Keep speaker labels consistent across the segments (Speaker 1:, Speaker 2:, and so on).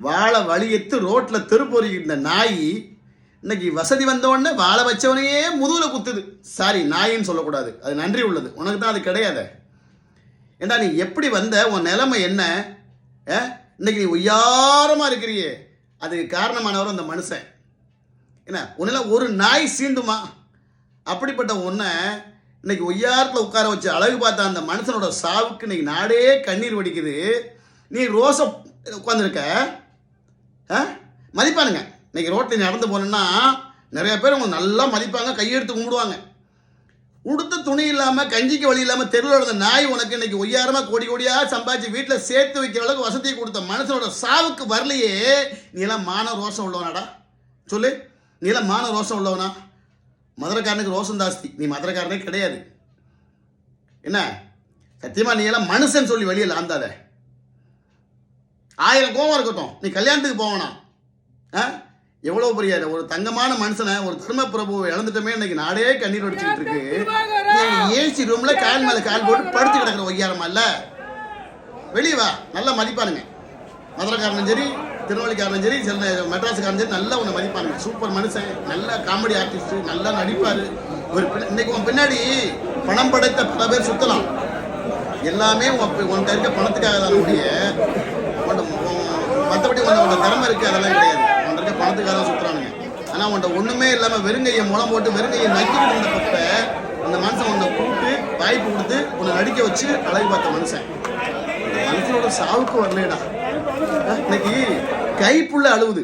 Speaker 1: வாழை வழியெத்து ரோட்டில் தெருப்பொறிக்கிட்ட நாய் இன்னைக்கு வசதி வந்தவொடனே வாழை வச்சவனையே முதுகில் குத்துது. சாரி நாயின்னு சொல்லக்கூடாது. அது நன்றி உள்ளது. உனக்கு தான் அது கிடையாது. ஏண்டா நீ எப்படி வந்த? உன் நிலைமை என்ன? ஆ? இன்னைக்கு நீ ஒய்யாரமாக இருக்கிறியே. அதுக்கு காரணமானவர் அந்த மனுஷன். என்ன உன்னெல்லாம் ஒரு நாய் சீண்டுமா அப்படிப்பட்ட உன்னை இன்னைக்கு ஒய்யாரத்தில் உட்கார வச்சு அழகு பார்த்த அந்த மனுஷனோட சாவுக்கு இன்னைக்கு நாடே கண்ணீர் வடிக்குது. நீ ரோசை உட்காந்துருக்க மதிப்பானுங்க. இன்னைக்கு ரோட்டில் நடந்து போனேன்னா நிறைய பேர் அவங்க நல்லா மதிப்பாங்க கையெடுத்து கும்பிடுவாங்க. உடுத்த துணி இல்லாமல் கஞ்சிக்கு வழி இல்லாமல் தெருவில் இருந்த நாய் உனக்கு இன்னைக்கு ஒய்யாரமாக கோடி கோடியாக சம்பாதிச்சு வீட்டில் சேர்த்து வைக்கிற அளவுக்கு வசதியை கொடுத்த மனுஷனோட சாவுக்கு வரலையே. நீ எல்லாம் மான ரோசம் உள்ளவனாடா. சொல்லு. நீ எல்லாம் மான ரோசம் உள்ளவனா? மதுரைக்காரனுக்கு ரோசம் ஜாஸ்தி. நீ மதுரைக்காரனே கிடையாது. என்ன? சத்தியமாக நீ எல்லாம் மனுஷன் சொல்லி வெளியில் ஆந்தாத ஆயிரம் கோவம் இருக்கட்டும். நீ கல்யாணத்துக்கு போவனா எவ்வளோ பெரிய ஒரு தங்கமான மனுஷனை ஒரு தர்ம பிரபுவை இழந்துட்டோமே இன்னைக்கு நாடே கண்ணீர் வடிச்சுட்டு இருக்கு. ஏசி ரூம்ல கால் மேல கால் போட்டு படுத்து கிடக்குற ஒய்யாரமா இல்ல? வெளியே வா நல்லா மதிப்பானுங்க. மதுரைக்காரனும் சரி திருநெல்வேலிக்காரனும் சரி சென்னை மெட்ராஸுக்காரனும் சரி நல்லா உன்னை மதிப்பானுங்க. சூப்பர் மனுஷன் நல்ல காமெடி ஆர்டிஸ்ட் நல்லா நடிப்பாரு. ஒரு இன்னைக்கு உன் பின்னாடி பணம் படைத்த பல பேர் சுத்தலாம். எல்லாமே உன்கிட்ட இருக்க பணத்துக்காக தான் உன் மற்றபடி உன்னை உன்னை திறமை இருக்கு அதெல்லாம் கிடையாது. பணத்துக்காக தான் சுற்றுறானுங்க ஆனால் அவன்கிட்ட ஒன்றுமே இல்லாமல் வெறுங்கையை முளம் போட்டு வெறுங்கையை நக்கிட்டு இருந்தப்ப அந்த மனுஷன் உன்னை கூப்பிட்டு வாய்ப்பு கொடுத்து உன்னை நடிக்க வச்சு அழகு பார்த்த மனுஷன். அந்த மனுஷனோட சாவுக்கு வரலடா இன்னைக்கு கைப்புள்ள அழுவுது.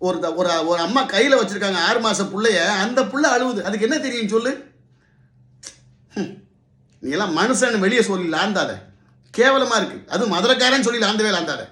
Speaker 1: ஒரு த- ஒரு ஒரு அம்மா கையில் வச்சிருக்காங்க ஆறு மாத புள்ளைய அந்த புள்ள அழுவுது. அதுக்கு என்ன தெரியும் சொல்லு? நீ எல்லாம் மனுஷன் வெளியே சொல்லி லாந்தாத. கேவலமாக இருக்குது அது மதுரைக்காரன்னு சொல்லி லாந்தவே லாந்தாத.